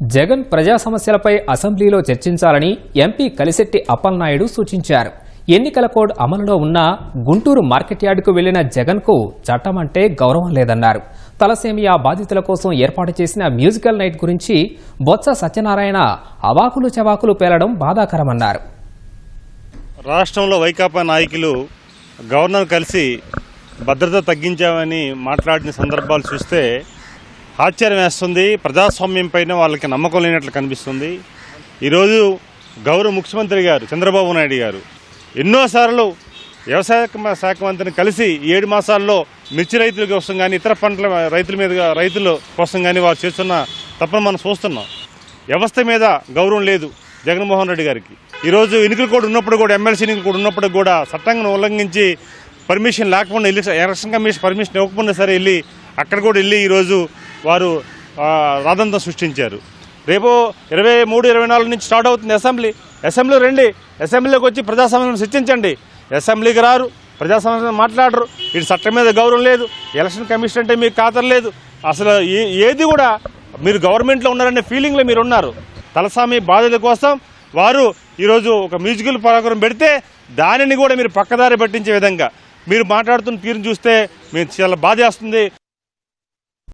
జగన్ ప్రజా సమస్యలపై అసెంబ్లీలో చర్చించాలని ఎంపీ కలిశెట్టి అప్పలనాయుడు సూచించారు. ఎన్నికల కోడ్ అమలులో ఉన్న గుంటూరు మార్కెట్ యార్డుకు వెళ్ళిన జగన్కు చట్టం అంటే గౌరవం లేదన్నారు. తలసేమియా బాధితుల కోసం ఏర్పాటు చేసిన మ్యూజికల్ నైట్ గురించి బొత్స సత్యనారాయణ అవాకులు చవాకులు పేలడం బాధాకరమన్నారు. రాష్ట్రంలో వైకాపా నాయకులు గవర్నర్ కలిసి భద్రత తగ్గించామని మాట్లాడిన సందర్భాలు చూస్తే ఆశ్చర్యం వేస్తుంది. ప్రజాస్వామ్యం పైన వాళ్ళకి నమ్మకం లేనట్లు కనిపిస్తుంది. ఈరోజు గౌరవ ముఖ్యమంత్రి గారు చంద్రబాబు నాయుడు గారు ఎన్నోసార్లు వ్యవసాయ శాఖ మంత్రిని కలిసి ఏడు మాసాల్లో మిర్చి రైతుల కోసం కానీ ఇతర పంటల రైతుల మీద రైతుల కోసం కానీ వారు చేస్తున్న తప్పని మనం చూస్తున్నాం. వ్యవస్థ మీద గౌరవం లేదు జగన్మోహన్ రెడ్డి గారికి. ఈరోజు ఎన్నికలు కూడా ఉన్నప్పుడు కూడా ఎమ్మెల్సీ ఎన్నికలు కూడా ఉన్నప్పుడు కూడా చట్టంగా ఉల్లంఘించి పర్మిషన్ లేకుండా వెళ్ళి ఎలక్షన్ కమిషన్ పర్మిషన్ ఇవ్వకుండా సరే వెళ్ళి అక్కడ కూడా వెళ్ళి ఈరోజు వారు రాదంతం సృష్టించారు. రేపు ఇరవై మూడు ఇరవై నాలుగు నుంచి స్టార్ట్ అవుతుంది అసెంబ్లీ. అసెంబ్లీ రండి. అసెంబ్లీకి వచ్చి ప్రజా సృష్టించండి. చర్చించండి అసెంబ్లీకి రారు ప్రజా మాట్లాడరు. ఇటు చట్టం మీద గౌరవం లేదు. ఎలక్షన్ కమిషన్ అంటే మీకు ఖాతరు లేదు. అసలు ఏ ఏది కూడా మీరు గవర్నమెంట్లో ఉన్నారనే ఫీలింగ్లో మీరు ఉన్నారు. తలసామి బాధ్యత కోసం వారు ఈరోజు ఒక మ్యూజికల్ ప్రోగ్రాం పెడితే దానిని కూడా మీరు పక్కదారి పట్టించే విధంగా. మీరు మాట్లాడుతున్న తీరును చూస్తే మీరు చాలా బాధ వేస్తుంది